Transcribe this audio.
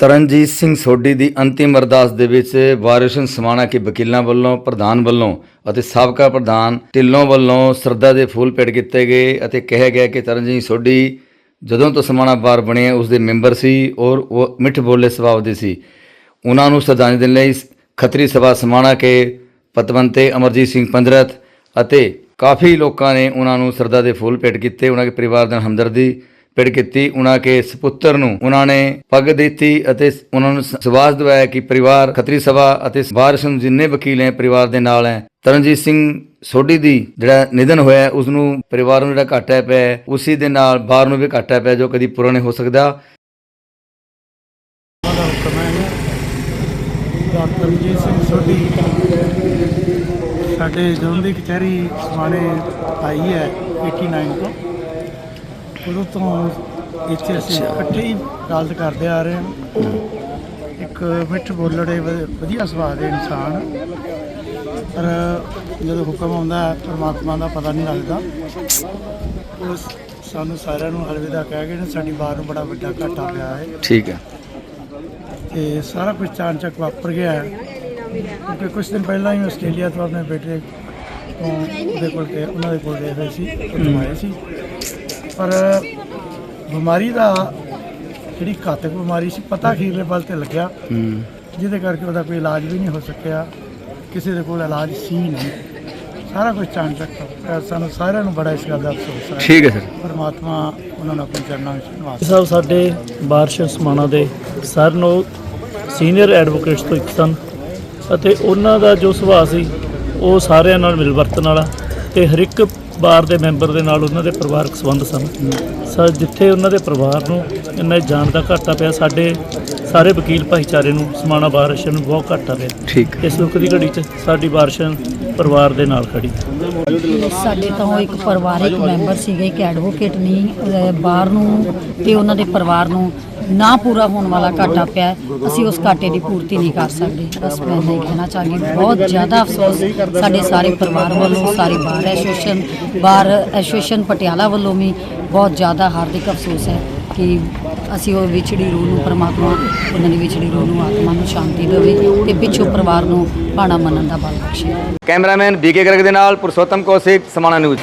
ਤਰਨਜੀਤ ਸਿੰਘ ਸੋਢੀ ਦੀ ਅੰਤਿਮ ਅਰਦਾਸ ਦੇ ਵਿੱਚ ਵਾਰਿਸ਼ਨ ਸਮਾਣਾ ਕੇ ਵਕੀਲਾਂ ਵੱਲੋਂ, ਪ੍ਰਧਾਨ ਵੱਲੋਂ ਅਤੇ ਸਾਬਕਾ ਪ੍ਰਧਾਨ ਢਿੱਲੋਂ ਵੱਲੋਂ ਸਰਦਾ ਦੇ ਫੂਲ ਭੇਟ ਕੀਤੇ ਗਏ ਅਤੇ ਕਿਹਾ ਗਿਆ ਕਿ ਤਰਨਜੀਤ ਸੋਢੀ ਜਦੋਂ ਤੋਂ ਸਮਾਣਾ ਬਾਰ ਬਣੇ ਉਸ ਦੇ ਮੈਂਬਰ ਸੀ ਔਰ ਉਹ ਮਿੱਠ ਬੋਲੇ ਸੁਭਾਅ ਦੇ ਸੀ। ਉਹਨਾਂ ਨੂੰ ਸ਼ਰਧਾਂਜਲੀ ਦੇਣ ਲਈ ਖੱਤਰੀ ਸਭਾ ਸਮਾਣਾ ਕੇ ਪਤਵੰਤੇ ਅਮਰਜੀਤ ਸਿੰਘ ਪੰਦਰਤ ਅਤੇ ਕਾਫੀ ਲੋਕਾਂ ਨੇ ਉਹਨਾਂ ਨੂੰ ਸਰਦਾ ਦੇ ਫੁੱਲ ਭੇਟ ਕੀਤੇ। ਉਹਨਾਂ ਦੇ ਪਰਿਵਾਰ ਨਾਲ ਹਮਦਰਦੀ ਭੇਟ ਕੀਤੀ ਉਹਨਾਂ ਕੇ ਸੁਪੁੱਤਰ ਨੂੰ। ਉਹਨਾਂ ਨੇ ਪੱਗ ਦਿੱਤੀ ਅਤੇ ਉਹਨਾਂ ਨੂੰ ਸਵਾਸ ਦਿਵਾਇਆ ਕਿ ਪਰਿਵਾਰ ਖੱਤਰੀ ਸਭਾ ਅਤੇ ਵਾਰਿਸ ਨੂੰ ਜਿੰਨੇ ਵਕੀਲ ਹੈ ਪਰਿਵਾਰ ਦੇ ਨਾਲ ਹੈ। ਤਰਨਜੀਤ ਸਿੰਘ ਸੋਢੀ ਦੀ ਜਿਹੜਾ ਨਿਧਨ ਹੋਇਆ ਉਸ ਨੂੰ ਪਰਿਵਾਰ ਨੂੰ ਜਿਹੜਾ ਘਾਟਾ ਪਿਆ ਉਸੇ ਦੇ ਨਾਲ ਬਾਹਰ ਨੂੰ ਵੀ ਘਾਟਾ ਪਿਆ ਜੋ ਕਦੀ ਪੂਰਾ ਨਹੀਂ ਹੋ ਸਕਦਾ। ਡਾਕਟਰ ਰਣਜੀਤ ਸਿੰਘ ਸੋਢੀ ਸਾਡੇ ਜ਼ੋਨ ਦੀ ਕਚਹਿਰੀ ਸਮਾਣੇ ਆਈ ਹੈ 89 ਤੋਂ। ਉਦੋਂ ਤੋਂ ਇੱਥੇ ਅਸੀਂ ਇਕੱਠੇ ਹੀ ਗੱਲ ਕਰਦੇ ਆ ਰਹੇ ਹਾਂ। ਇੱਕ ਮਿੱਠ ਬੋਲੜੇ ਵਧੀਆ ਸੁਭਾਅ ਦੇ ਇਨਸਾਨ। ਪਰ ਜਦੋਂ ਹੁਕਮ ਆਉਂਦਾ ਪਰਮਾਤਮਾ ਦਾ ਪਤਾ ਨਹੀਂ ਲੱਗਦਾ। ਉਹ ਸਾਨੂੰ ਸਾਰਿਆਂ ਨੂੰ ਅਲਵਿਦਾ ਕਹਿ ਗਏ ਨੇ ਸਾਡੀ ਬਾਰ ਨੂੰ ਬੜਾ ਵੱਡਾ ਘਾਟਾ ਪਿਆ ਹੈ। ਠੀਕ ਹੈ। ਤੇ ਸਾਰਾ ਕੁਝ ਚਾਨਚੱਕ ਵਾਪਰ ਗਿਆ ਹੈ। ਕਿਉਂਕਿ ਕੁਝ ਦਿਨ ਪਹਿਲਾਂ ਹੀ ਆਸਟ੍ਰੇਲੀਆ ਤੋਂ ਆਪਣੇ ਬੇਟੇ ਉਹਦੇ ਕੋਲ ਗਏ ਉਹਨਾਂ ਦੇ ਕੋਲ ਗਏ ਹੋਏ ਸੀ ਉੱਥੋਂ ਆਏ ਸੀ। ਪਰ ਬਿਮਾਰੀ ਦਾ ਜਿਹੜੀ ਘਾਤਕ ਬਿਮਾਰੀ ਸੀ ਪਤਾ ਅਖੀਰਲੇ ਪਲ ਤੇ ਲੱਗਿਆ। ਹੂੰ। ਜਿਹਦੇ ਕਰਕੇ ਉਹਦਾ ਕੋਈ ਇਲਾਜ ਵੀ ਨਹੀਂ ਹੋ ਸਕਿਆ ਕਿਸੇ ਦੇ ਕੋਲ ਇਲਾਜ ਸੀ ਨਹੀਂ। ਸਾਰਾ ਕੁਝ ਚਾਨਚੱਕ ਵਾਪਰਿਆ। ਸਾਨੂੰ ਸਾਰਿਆਂ ਨੂੰ ਬੜਾ ਇਸ ਗੱਲ ਦਾ ਅਫਸੋਸ ਹੈ। ਠੀਕ ਹੈ ਸਰ। ਪਰਮਾਤਮਾ ਉਹਨਾਂ ਨੂੰ ਆਪਣੇ ਚਰਨਾਂ ਵਿੱਚ ਨਿਵਾਸ ਸਾਹਿਬ ਸਾਡੇ ਬਾਰਸ਼ ਸਮਾਣਾ ਦੇ ਸਰ ਨੂੰ ਸੀਨੀਅਰ ਐਡਵੋਕੇਟਸ ਤੋਂ ਇੱਕ ਸਨ ਅਤੇ ਉਹਨਾਂ ਦਾ ਜੋ ਸੁਭਾਅ ਸੀ ਉਹ ਸਾਰਿਆਂ ਨਾਲ ਮਿਲ ਵਰਤਣ ਵਾਲਾ ਤੇ ਹਰ ਇੱਕ ਬਾਰ ਦੇ ਮੈਂਬਰ ਦੇ ਨਾਲ ਉਹਨਾਂ ਦੇ ਪਰਿਵਾਰਕ ਸੰਬੰਧ ਸਨ। ਸਰ ਜਿੱਥੇ ਉਹਨਾਂ ਦੇ ਪਰਿਵਾਰ ਨੂੰ ਇੰਨਾ ਜਾਣ ਦਾ ਘਾਟਾ ਪਿਆ ਸਾਡੇ ਸਾਰੇ ਵਕੀਲ ਭਾਈਚਾਰੇ ਨੂੰ ਸਮਾਣਾ ਬਾਰਸ਼ ਨੂੰ ਬਹੁਤ ਘਾਟਾ ਪਿਆ। ਠੀਕ ਇਸ ਦੁੱਖ ਦੀ ਘੜੀ 'ਚ ਸਾਡੀ ਬਾਰਸ਼ ਪਰਿਵਾਰ ਦੇ ਨਾਲ ਖੜੀ। ਸਾਡੇ ਤਾਂ ਇੱਕ ਪਰਿਵਾਰਿਕ ਮੈਂਬਰ ਸੀਗੇ ਇੱਕ ਐਡਵੋਕੇਟ ਨਹੀਂ ਬਾਹਰ ਨੂੰ ਤੇ ਉਹਨਾਂ ਦੇ ਪਰਿਵਾਰ ਨੂੰ ਨਾ ਪੂਰਾ ਹੋਣ ਵਾਲਾ ਘਾਟਾ ਪਿਆ ਹੈ। ਅਸੀਂ ਉਸ ਘਾਟੇ ਦੀ ਪੂਰਤੀ ਨਹੀਂ ਕਰ ਸਕਦੇ। ਬਸ ਮੈਂ ਇਹ ਕਹਿਣਾ ਚਾਹਾਂਗੀ, ਬਹੁਤ ਜ਼ਿਆਦਾ ਅਫਸੋਸ ਸਾਡੇ ਸਾਰੇ ਪਰਿਵਾਰ ਵੱਲੋਂ, ਸਾਰੇ bar association bar association Patiala ਵੱਲੋਂ ਵੀ ਬਹੁਤ ਜ਼ਿਆਦਾ ਹਾਰਦਿਕ ਅਫਸੋਸ ਹੈ ਕਿ ਅਸੀਂ ਉਹ ਵਿਛੜੀ ਰੂਹ ਨੂੰ, ਪਰਮਾਤਮਾ ਉਹਨਾਂ ਦੀ ਵਿਛੜੀ ਰੂਹ ਨੂੰ, ਆਤਮਾ ਨੂੰ ਸ਼ਾਂਤੀ ਦੇਵੇ ਤੇ ਪਿੱਛੋਂ ਪਰਿਵਾਰ ਨੂੰ ਭਾਣਾ ਮੰਨਣ ਦਾ ਬਲ ਬਖਸ਼ੇ। ਕੈਮਰਾਮੈਨ ਬੀਕੇ ਗਰਗ ਦੇ ਨਾਲ ਪੁਰਸ਼ੋਤਮ ਕੌਸ਼ਿਕ, ਸਮਾਣਾ ਨਿਊਜ਼।